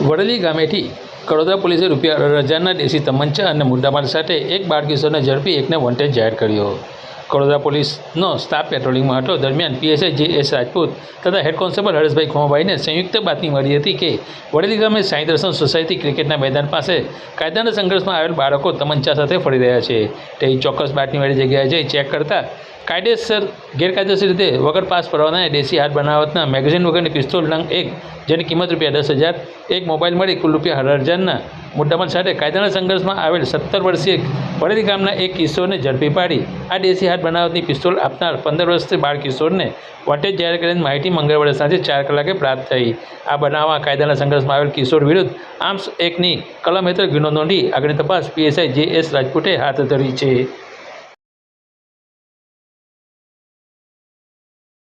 વડલી ગામેથી કડોદરા પોલીસે રૂપિયા હજારના દેશી તમંચા અને મુદ્દામાલ સાથે એક બાળ ઝડપી એકને વોન્ટેડ જાહેર કર્યો. કડોદરા પોલીસનો સ્ટાફ પેટ્રોલિંગમાં હતો. દરમિયાન પીએસઆઈ જે એસ રાજપૂત તથા હેડ કોન્સ્ટેબલ હરેશભાઈ ખોમાભાઈને સંયુક્ત બાતમી મળી હતી કે વડેલી ગામે સાંઈ દર્શન સોસાયટી ક્રિકેટના મેદાન પાસે કાયદાના સંઘર્ષમાં આવેલ બાળકો તમંચા સાથે ફરી રહ્યા છે. તે ચોક્કસ બાતમીવાળી જગ્યાએ જઈ ચેક કરતા કાયદેસર ગેરકાયદેસર રીતે વગર પાસ પરવાના દેશી હાથ બનાવટના મેગઝીન વગરની પિસ્તોલ નંગ એક, જેની કિંમત રૂપિયા દસ હજાર, એક મોબાઈલ મળી કુલ રૂપિયા અઢાર હજારના મુદ્દામાલ સાથે કાયદાના સંઘર્ષમાં આવેલ સત્તર વર્ષીય વડેલી ગામના એક કિશોરને ઝડપી પાડી. આ દેશી હાથ બનાવટની પિસ્તોલ આપનાર પંદર વર્ષથી બાળ કિશોરને વોન્ટેજ જાહેર કરીને માહિતી મંગળવારે સાંજે ચાર કલાકે પ્રાપ્ત થઈ. આ બનાવમાં કાયદાના સંઘર્ષમાં આવેલ કિશોર વિરુદ્ધ આર્મ્સ એકની કલમ હેઠળ ગુનો નોંધી આગળની તપાસ પીએસઆઈ જે એસ રાજપૂતે હાથ ધરી છે.